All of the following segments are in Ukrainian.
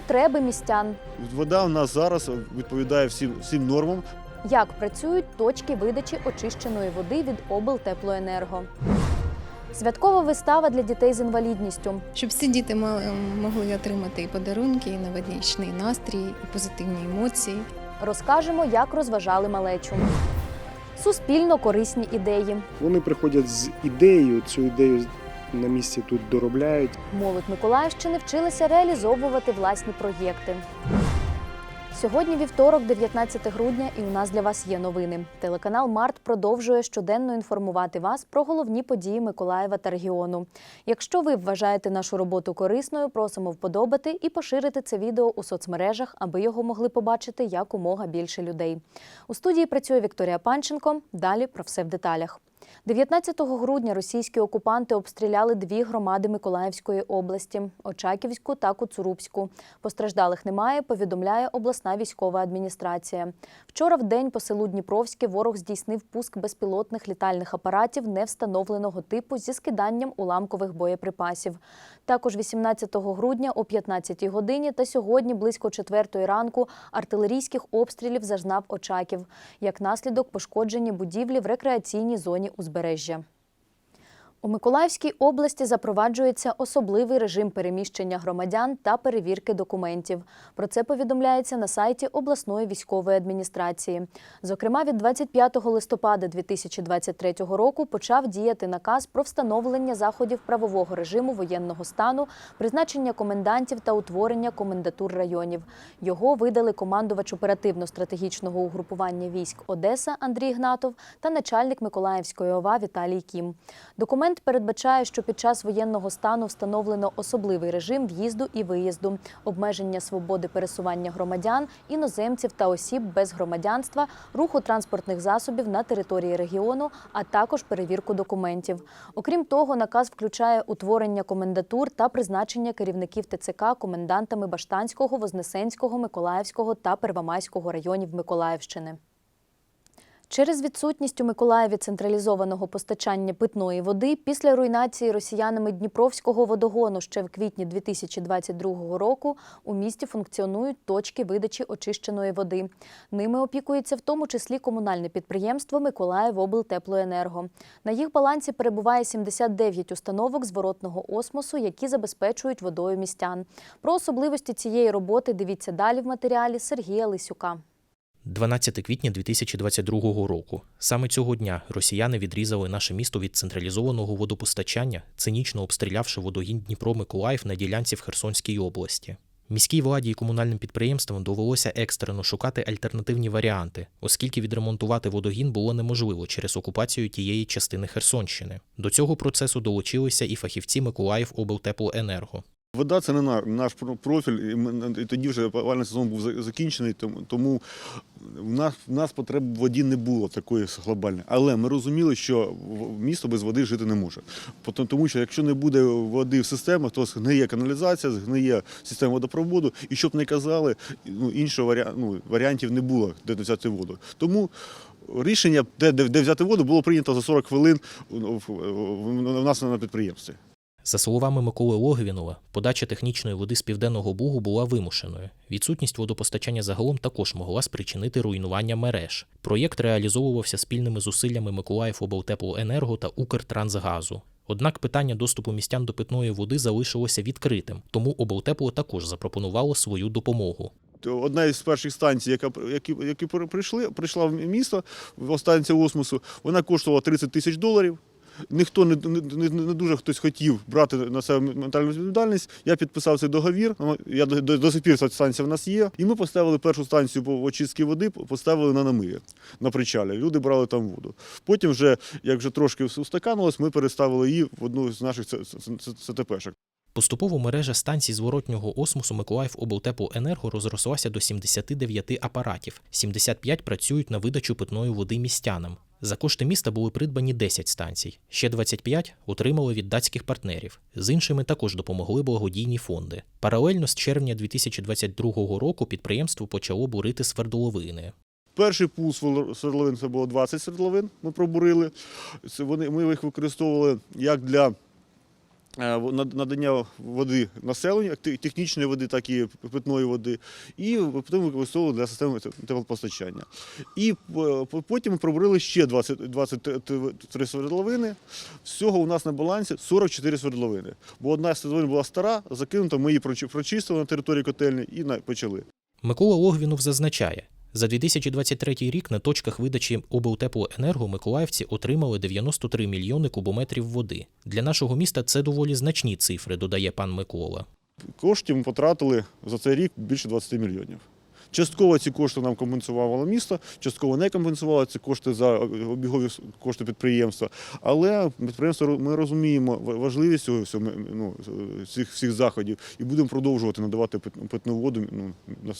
потреби містян, Вода у нас зараз відповідає всім, всім нормам. як працюють точки видачі очищеної води від облтеплоенерго. Святкова вистава для дітей з інвалідністю. щоб всі діти мали- могли отримати і подарунки, і новорічний настрій, і позитивні емоції. Розкажемо, як розважали малечу. Суспільно корисні ідеї. Вони приходять з ідеєю, цю ідею на місці тут доробляють. Молодь Миколаївщини вчилися реалізовувати власні проєкти. Сьогодні вівторок, 19 грудня, і у нас для вас є новини. Телеканал Март продовжує щоденно інформувати вас про головні події Миколаєва та регіону. Якщо ви вважаєте нашу роботу корисною, просимо вподобати і поширити це відео у соцмережах, аби його могли побачити якомога більше людей. У студії працює Вікторія Панченко. Далі про все в деталях. 19 грудня російські окупанти обстріляли дві громади Миколаївської області Очаківську та Куцурубську. Постраждалих немає, повідомляє обласна військова адміністрація. Вчора в день по селу Дніпровське ворог здійснив пуск безпілотних літальних апаратів невстановленого типу зі скиданням уламкових боєприпасів. Також 18 грудня о 15-й годині та сьогодні близько 4 ранку артилерійських обстрілів зазнав Очаків. Як наслідок пошкоджені будівлі в рекреаційній зоні узбережжя. У Миколаївській області запроваджується особливий режим переміщення громадян та перевірки документів. Про це повідомляється на сайті обласної військової адміністрації. Зокрема, від 25 листопада 2023 року почав діяти наказ про встановлення заходів правового режиму воєнного стану, призначення комендантів та утворення комендатур районів. Його видали командувач оперативно-стратегічного угрупування військ Одеса Андрій Гнатов та начальник Миколаївської ОВА Віталій Кім. Документ передбачає, що під час воєнного стану встановлено особливий режим в'їзду і виїзду, обмеження свободи пересування громадян, іноземців та осіб без громадянства, руху транспортних засобів на території регіону, а також перевірку документів. Окрім того, наказ включає утворення комендатур та призначення керівників ТЦК комендантами Баштанського, Вознесенського, Миколаївського та Первомайського районів Миколаївщини. Через відсутність у Миколаєві централізованого постачання питної води після руйнації росіянами Дніпровського водогону ще в квітні 2022 року у місті функціонують точки видачі очищеної води. Ними опікується в тому числі комунальне підприємство Миколаївоблтеплоенерго. На їх балансі перебуває 79 установок зворотного осмосу, які забезпечують водою містян. Про особливості цієї роботи дивіться далі в матеріалі Сергія Лисюка. 12 квітня 2022 року. Саме цього дня росіяни відрізали наше місто від централізованого водопостачання, цинічно обстрілявши водогін Дніпро Миколаїв на ділянці в Херсонській області. Міській владі і комунальним підприємствам довелося екстрено шукати альтернативні варіанти, оскільки відремонтувати водогін було неможливо через окупацію тієї частини Херсонщини. До цього процесу долучилися і фахівці Миколаїв облтеплоенерго. Вода це не наш профіль, і, тоді вже опалювальний сезон був закінчений, тому, в нас, в нас потреб в воді не було такої глобальної. Але ми розуміли, що місто без води жити не може. Тому що якщо не буде води в системах, то згниє каналізація, згниє система водопроводу, і щоб не казали, ну, іншого варіа- ну, варіантів не було, де взяти воду. Тому рішення, де, де, взяти воду, було прийнято за 40 хвилин у нас на підприємстві. За словами Миколи Логвінова, подача технічної води з південного бугу була вимушеною. Відсутність водопостачання загалом також могла спричинити руйнування мереж. Проєкт реалізовувався спільними зусиллями Миколаїв облтеплоенерго та Укртрансгазу. Однак питання доступу містян до питної води залишилося відкритим, тому облтепло також запропонувало свою допомогу. Одна із перших станцій, яка які, які прийшли, прийшла в місто, станція осмосу, вона коштувала 30 тисяч доларів. Ніхто не, не, не, дуже хтось хотів брати на себе ментальну відповідальність. Я підписав цей договір. Ну, Я до, до, до сих пір станція в нас є. І ми поставили першу станцію по очистці води, поставили на намиї на причалі. Люди брали там воду. Потім, вже, як вже трошки устаканилось, ми переставили її в одну з наших ЦТПшок. Поступово мережа станцій зворотнього осмосу Миколаїв облтеплоенерго розрослася до 79 апаратів. 75 працюють на видачу питної води містянам. За кошти міста були придбані 10 станцій. Ще 25 отримали від датських партнерів. З іншими також допомогли благодійні фонди. Паралельно з червня 2022 року підприємство почало бурити свердловини. Перший пул свердловин це було 20 свердловин. Ми пробурили. Це вони, ми їх використовували як для надання води населенню, як технічної води, так і питної води, і потім використовували для системи теплопостачання. І е, по- потім пробурили ще 20, 23 свердловини. Всього у нас на балансі 44 свердловини. Бо одна з свердловин була стара, закинута, ми її прочистили на території котельні і почали. Микола Логвінов зазначає, за 2023 рік на точках видачі облтеплоенерго миколаївці отримали 93 мільйони кубометрів води. Для нашого міста це доволі значні цифри, додає пан Микола. Коштів ми потратили за цей рік більше 20 мільйонів. Частково ці кошти нам компенсувало місто, частково не компенсувало ці кошти за обігові кошти підприємства. Але підприємство ми розуміємо важливість цього ну, цих всіх заходів і будемо продовжувати надавати пит- питну воду ну,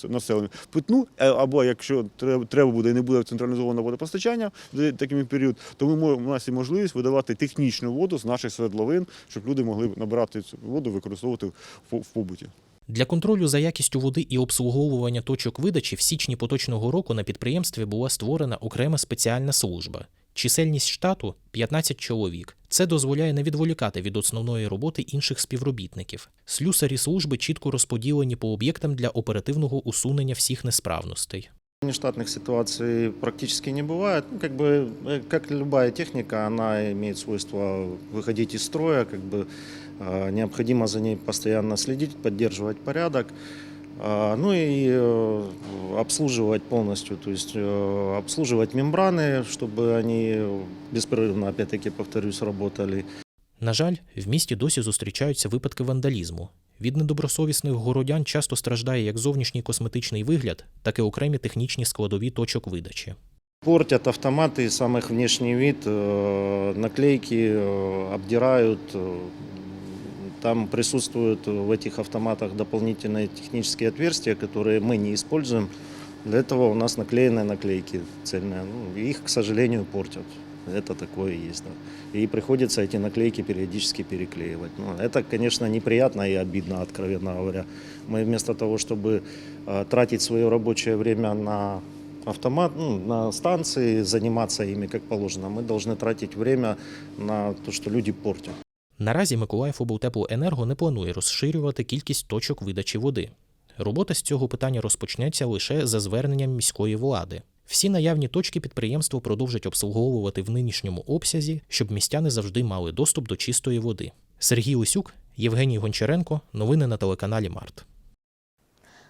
населенню. Питну, е, або якщо треба буде і не буде централізованого водопостачання в такий період, то ми у нас є можливість видавати технічну воду з наших свердловин, щоб люди могли набирати цю воду, використовувати в побуті. Для контролю за якістю води і обслуговування точок видачі в січні поточного року на підприємстві була створена окрема спеціальна служба. Чисельність штату 15 чоловік. Це дозволяє не відволікати від основної роботи інших співробітників. Слюсарі служби чітко розподілені по об'єктам для оперативного усунення всіх несправностей. Нештатных ситуаций практически не бывает. Ну, как бы, э, как любая техника, она имеет свойство выходить из строя, как бы э, необходимо за ней постоянно следить, поддерживать порядок. А, Ну и э, обслуживать полностью, то есть э, обслуживать мембраны, чтобы они беспрерывно, опять-таки повторюсь, работали. На жаль, в місті досі зустрічаються випадки вандалізму. Від недобросовісних городян часто страждає як зовнішній косметичний вигляд, так і окремі технічні складові точок видачі. Портят автоматы, сам их внешний вид, э, наклейки э, обдирают. э, Там присутствуют в этих автоматах дополнительные технические отверстия, которые мы не используем. Для этого у нас наклеенные наклейки цельные. Ну, их, к сожалению, портят. Это такое есть. Да. И приходится эти наклейки периодически переклеивать. Ну, это, конечно, неприятно и обидно, откровенно говоря. Мы вместо того, чтобы э, тратить свое рабочее время на автомат, ну, на станции, заниматься ими как положено, мы должны тратить время на то, что люди портят. Наразі Миколаїв облтеплоенерго не планує розширювати кількість точок видачі води. Робота з цього питання розпочнеться лише за зверненням міської влади. Всі наявні точки підприємство продовжить обслуговувати в нинішньому обсязі, щоб містяни завжди мали доступ до чистої води. Сергій Лисюк, Євгеній Гончаренко. Новини на телеканалі Март.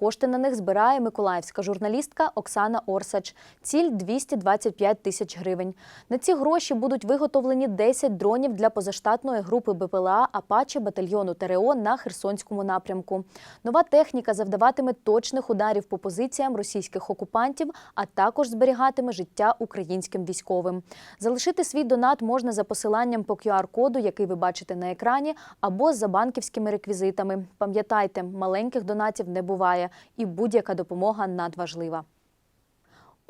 Кошти на них збирає миколаївська журналістка Оксана Орсач. Ціль 225 тисяч гривень. На ці гроші будуть виготовлені 10 дронів для позаштатної групи БПЛА Апачі батальйону ТРО на Херсонському напрямку. Нова техніка завдаватиме точних ударів по позиціям російських окупантів, а також зберігатиме життя українським військовим. Залишити свій донат можна за посиланням по QR-коду, який ви бачите на екрані, або за банківськими реквізитами. Пам'ятайте, маленьких донатів не буває, і будь-яка допомога надважлива.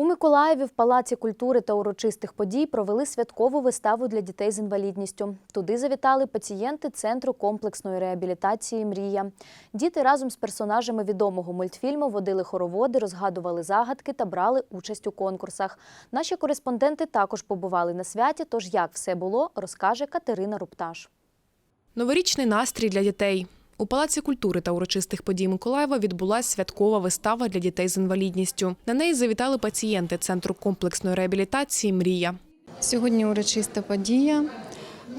У Миколаєві в Палаці культури та урочистих подій провели святкову виставу для дітей з інвалідністю. Туди завітали пацієнти Центру комплексної реабілітації Мрія. Діти разом з персонажами відомого мультфільму водили хороводи, розгадували загадки та брали участь у конкурсах. Наші кореспонденти також побували на святі. Тож як все було, розкаже Катерина Рупташ. Новорічний настрій для дітей. У Палаці культури та урочистих подій Миколаєва відбулася святкова вистава для дітей з інвалідністю. На неї завітали пацієнти Центру комплексної реабілітації Мрія. Сьогодні урочиста подія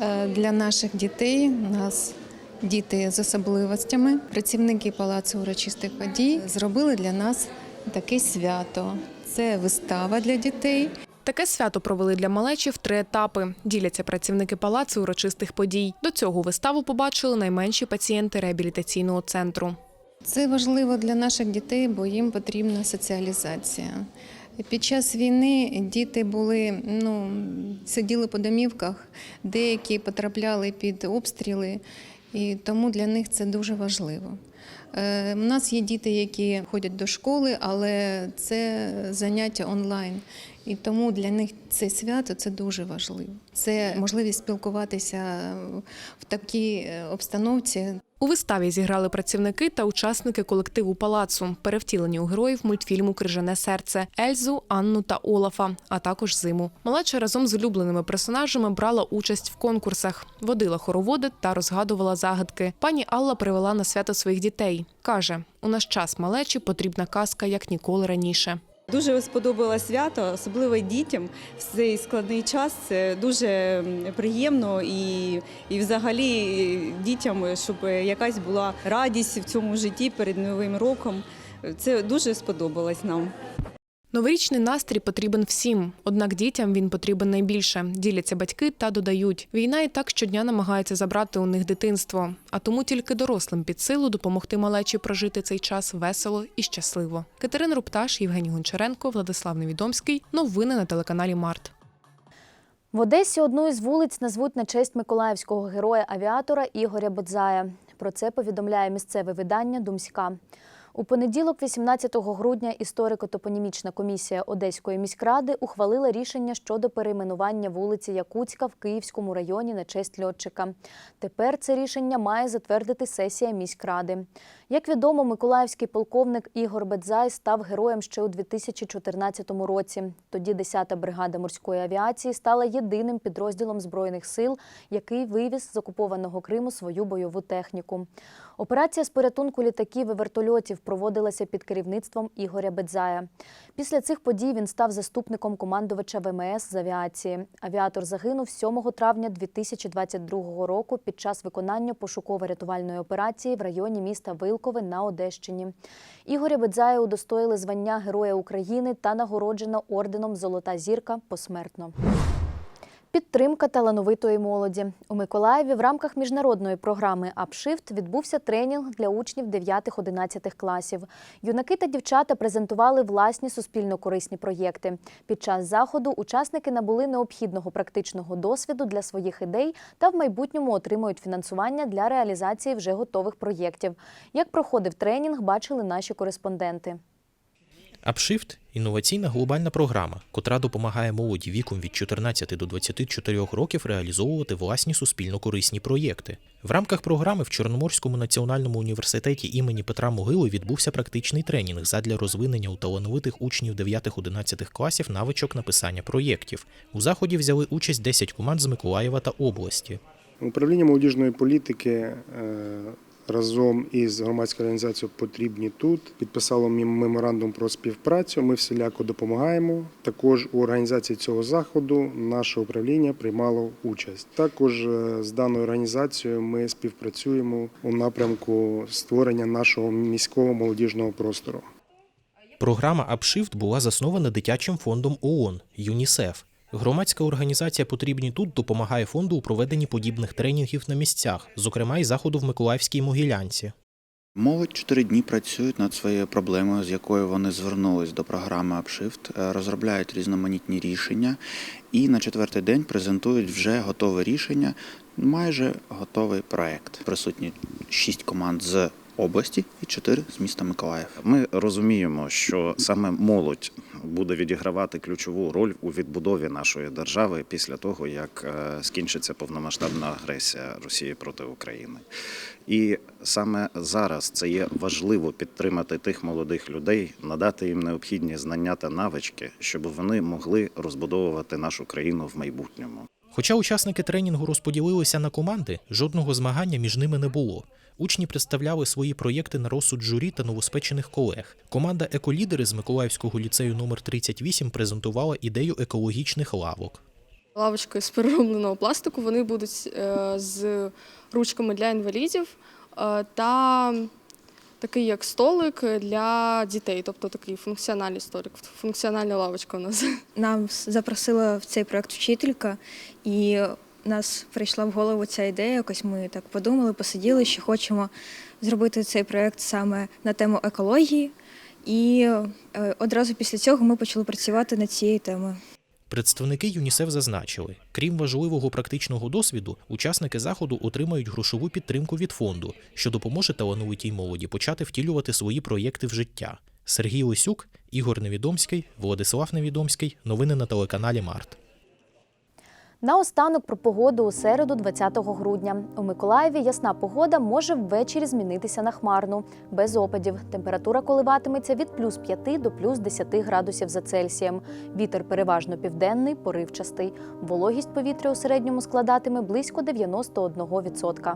е, для наших дітей. У нас діти з особливостями. Працівники Палацу урочистих подій зробили для нас таке свято. Це вистава для дітей. Таке свято провели для малечі в три етапи. Діляться працівники палацу урочистих подій. До цього виставу побачили найменші пацієнти реабілітаційного центру. Це важливо для наших дітей, бо їм потрібна соціалізація. Під час війни діти були, ну, сиділи по домівках, деякі потрапляли під обстріли, і тому для них це дуже важливо. Е, У нас є діти, які ходять до школи, але це заняття онлайн. І тому для них це свято це дуже важливо. Це можливість спілкуватися в такій е, обстановці, У виставі зіграли працівники та учасники колективу палацу, перевтілені у героїв мультфільму Крижане серце Ельзу, Анну та Олафа, а також зиму. Малеча разом з улюбленими персонажами брала участь в конкурсах, водила хороводи та розгадувала загадки. Пані Алла привела на свято своїх дітей. каже: у наш час малечі потрібна казка як ніколи раніше. Дуже сподобалося свято, особливо дітям в цей складний час. Це дуже приємно і, і взагалі дітям, щоб якась була радість в цьому житті перед новим роком. Це дуже сподобалось нам. Новорічний настрій потрібен всім, однак дітям він потрібен найбільше. Діляться батьки та додають. Війна і так щодня намагається забрати у них дитинство, а тому тільки дорослим під силу допомогти малечі прожити цей час весело і щасливо. Катерина Рупташ, Євгеній Гончаренко, Владислав Невідомський. Новини на телеканалі Март. В Одесі одну із вулиць назвуть на честь миколаївського героя-авіатора Ігоря Бодзая. Про це повідомляє місцеве видання Думська. У понеділок, 18 грудня, історико-топонімічна комісія Одеської міськради ухвалила рішення щодо перейменування вулиці Якутська в Київському районі на честь льотчика. Тепер це рішення має затвердити сесія міськради. Як відомо, миколаївський полковник Ігор Бедзай став героєм ще у 2014 році. Тоді 10-та бригада морської авіації стала єдиним підрозділом збройних сил, який вивіз з окупованого Криму свою бойову техніку. Операція з порятунку літаків і вертольотів проводилася під керівництвом Ігоря Бедзая. Після цих подій він став заступником командувача ВМС з авіації. Авіатор загинув 7 травня 2022 року під час виконання пошуково-рятувальної операції в районі міста Вилкове на Одещині. Ігоря Бедзая удостоїли звання Героя України та нагороджено орденом Золота зірка посмертно. Підтримка талановитої молоді у Миколаєві в рамках міжнародної програми «Апшифт» відбувся тренінг для учнів 9-11 класів. Юнаки та дівчата презентували власні суспільно-корисні проєкти. Під час заходу учасники набули необхідного практичного досвіду для своїх ідей та в майбутньому отримують фінансування для реалізації вже готових проєктів. Як проходив тренінг, бачили наші кореспонденти. Апшифт інноваційна глобальна програма, котра допомагає молоді віком від 14 до 24 років реалізовувати власні суспільно-корисні проєкти. В рамках програми в Чорноморському національному університеті імені Петра Могили відбувся практичний тренінг задля розвинення у талановитих учнів 9-11 класів навичок написання проєктів. У заході взяли участь 10 команд з Миколаєва та області. Управління молодіжної політики е, разом із громадською організацією Потрібні тут підписало меморандум про співпрацю. Ми всіляко допомагаємо. Також у організації цього заходу наше управління приймало участь. Також е, з даною організацією ми співпрацюємо у напрямку створення нашого міського молодіжного простору. Програма Апшифт була заснована дитячим фондом ООН ЮНІСЕФ. Громадська організація Потрібні тут допомагає фонду у проведенні подібних тренінгів на місцях, зокрема й заходу в Миколаївській Могилянці. Молодь чотири дні працюють над своєю проблемою, з якою вони звернулись до програми Upshift, е, розробляють різноманітні рішення і на четвертий день презентують вже готове рішення, майже готовий проект. Присутні шість команд з області і чотири з міста Миколаїв. Ми розуміємо, що саме молодь буде відігравати ключову роль у відбудові нашої держави після того, як е, скінчиться повномасштабна агресія Росії проти України. І саме зараз це є важливо підтримати тих молодих людей, надати їм необхідні знання та навички, щоб вони могли розбудовувати нашу країну в майбутньому. Хоча учасники тренінгу розподілилися на команди, жодного змагання між ними не було. Учні представляли свої проєкти на розсуд журі та новоспечених колег. Команда Еколідери з Миколаївського ліцею номер 38 презентувала ідею екологічних лавок. Лавочки з переробленого пластику вони будуть е, з ручками для інвалідів е, та такий як столик для дітей, тобто такий функціональний столик, функціональна лавочка у нас. Нам запросила в цей проект вчителька, і нас прийшла в голову ця ідея. Якось ми так подумали, посиділи, що хочемо зробити цей проект саме на тему екології. І е, одразу після цього ми почали працювати над цією темою. Представники ЮНІСЕФ зазначили, крім важливого практичного досвіду, учасники заходу отримають грошову підтримку від фонду, що допоможе талановитій молоді почати втілювати свої проєкти в життя. Сергій Лисюк, Ігор Невідомський, Владислав Невідомський. Новини на телеканалі Март. Наостанок про погоду у середу, 20 грудня. У Миколаєві ясна погода може ввечері змінитися на хмарну, без опадів. Температура коливатиметься від плюс 5 до плюс 10 градусів за Цельсієм. Вітер переважно південний, поривчастий. Вологість повітря у середньому складатиме близько 91%.